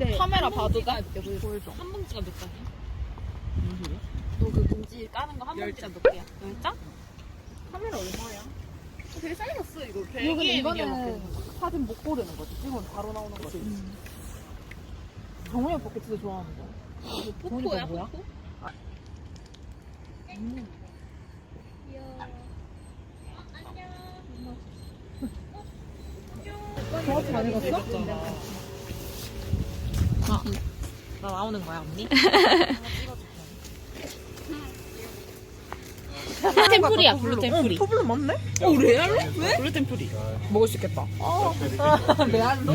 네. 네. 카메라 봐도가 보여줘. 한 봉지가 몇 장이야? 소리야? 너그 봉지 까는 거 한 봉지가 몇 개야? 열 장? 카메라 얼마야? 되게 싸게 샀어 이거. 이거는 이거는 사진 못 고르는 거지. 찍으면 바로 나오는 거지. 정우이 오빠 진짜 좋아하는 거. 포포야 뭐야? 포포? 정확히 안 읽었어? 나 나오는 거야 언니? 프리야 글루텐 프리. 포블럼 맞네? 어 레알로? 왜? 글루텐 프리. 먹을 수 있겠다. 어. 레알로?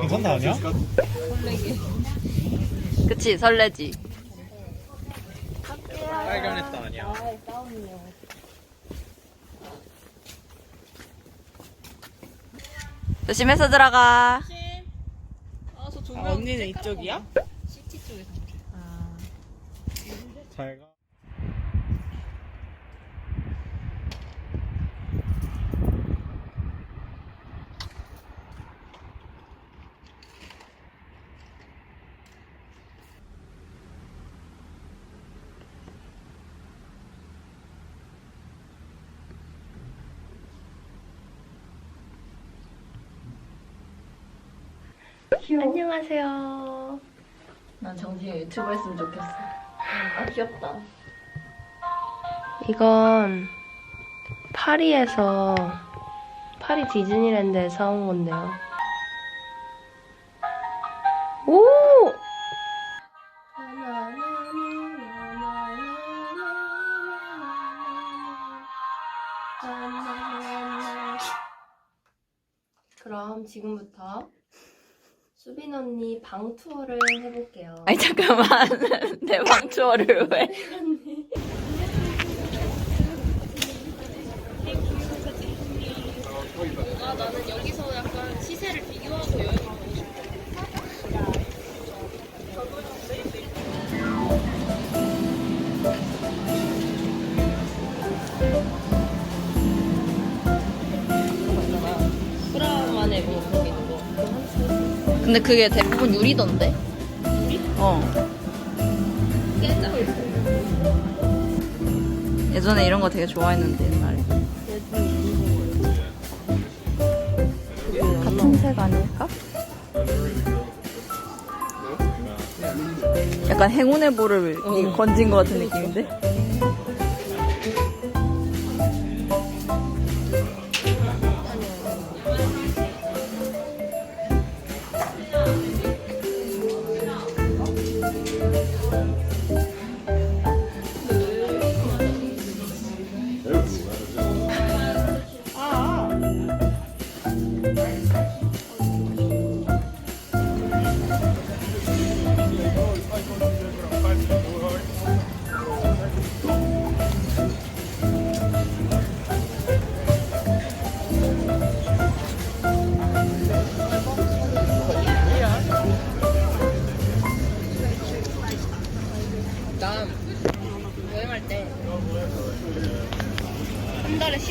괜찮다 아니야? 그치 설레지 빨간했다 아니야. 조심해서 들어가 언니는 이쪽이야? 안녕하세요. 난 정식이 유튜브 했으면 좋겠어. 아 귀엽다. 이건 파리에서 파리 디즈니랜드에서 사온 건데요. 오! 그럼 지금부터 수빈 언니 방 투어를 해볼게요. 아니 잠깐만 내 방 투어를 왜? 아 나는 여기서 약간 시세를 비교하고 여행 근데 그게 대부분 유리던데? 유리? 어. 예전에 이런 거 되게 좋아했는데 옛날에. 같은 색 아닐까? 약간 행운의 볼을 건진 것 같은 느낌인데?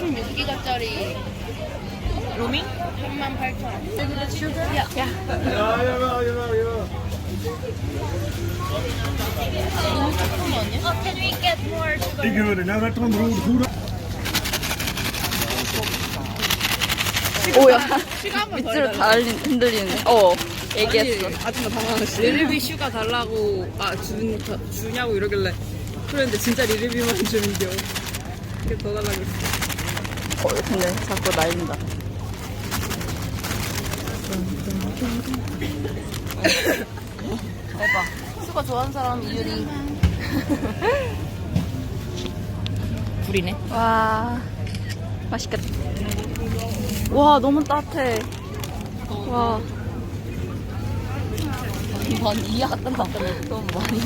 16기가짜리 로밍? 3만 8천 원. 야, 야. 너무 조금 아니야? 어, can we get more sugar? 오야 밑으로 다 흘리- 흔들리는데? 어 얘기했어 아줌마 당황했어. 리르비 슈가 달라고 아 준, 주냐고 이러길래 그랬는데 진짜 리르비만 주는겨. 그게 더 달라고 했어. 어 근데 자꾸 날린다. 대박. 수가 좋아하는 사람 이유리. 불이네. 와. 맛있겠다. 와 너무 따뜻해. 와. 난 이해 갔다 나왔다. 너무 많이